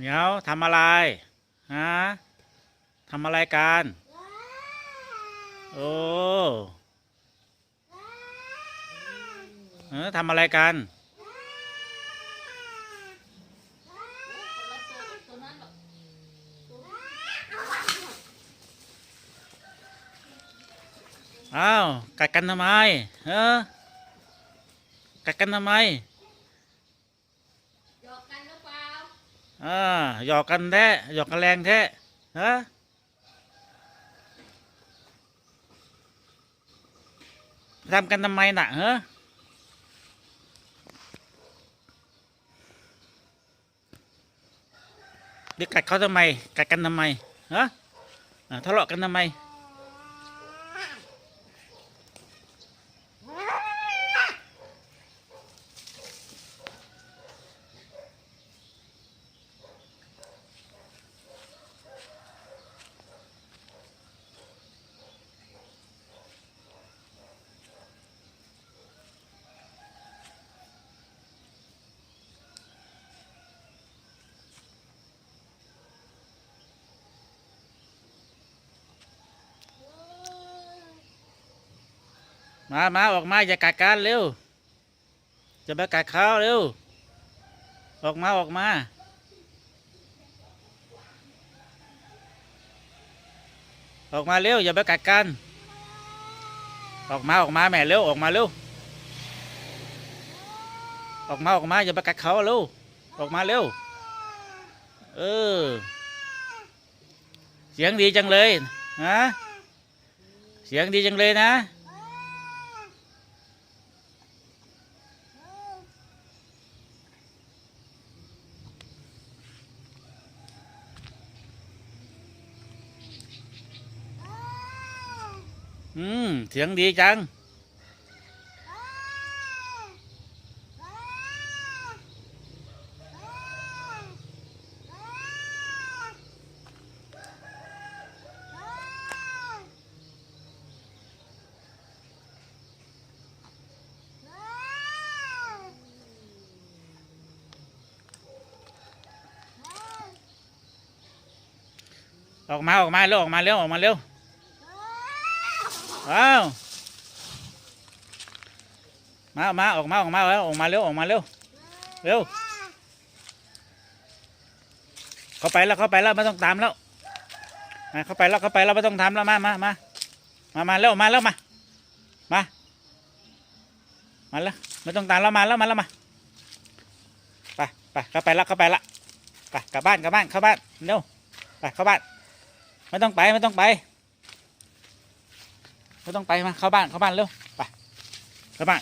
เหมียวทำอะไรฮะทำอะไรกันโอ้เออทำอะไรกันอ้าวกัดกันทำไมเออกัดกันทำไม หยอกกันหรือเปล่า อ่าหยอกกันแท้หยอกกันแรงแท้ฮะทำกันทำไมน่ะฮะเดี๋ยวกัดเขาทำไมกัดกันทำไมฮะทะเลาะกันทำไม มามาออกมาอย่ากัดกันเร็ว จะไปกัดเขาเร็ว ออกมาออกมา ออกมาเร็วอย่าไปกัดกัน ออกมาออกมาแม่เร็วออกมาเร็ว ออกมาออกมาอย่าไปกัดเขาเร็ว ออกมาเร็ว เออ เสียงดีจังเลยฮะเสียงดีจังเลยนะ อืม เสียงดีจัง ออกมาออกมาเร็วออกมาเร็วออกมาเร็ว ว้าวมามาออกมาออกมาแล้วออกมาเร็วออกมาเร็วเร็วเข้าไปแล้วเข้าไปแล้วไม่ต้องตามแล้วมาเข้าไปแล้วเข้าไปแล้วไม่ต้องทำแล้วมามามามามาเร็วมาแล้วมามามาแล้วไม่ต้องตามแล้วมาแล้วมาแล้วมาไปไปเข้าไปแล้วเข้าไปละไปกลับบ้านกลับบ้านเข้าบ้านเร็วไปเข้าบ้านไม่ต้องไปไม่ต้องไป ไม่ต้องไปมาเข้าบ้านเข้าบ้านเร็วไปเข้าบ้าน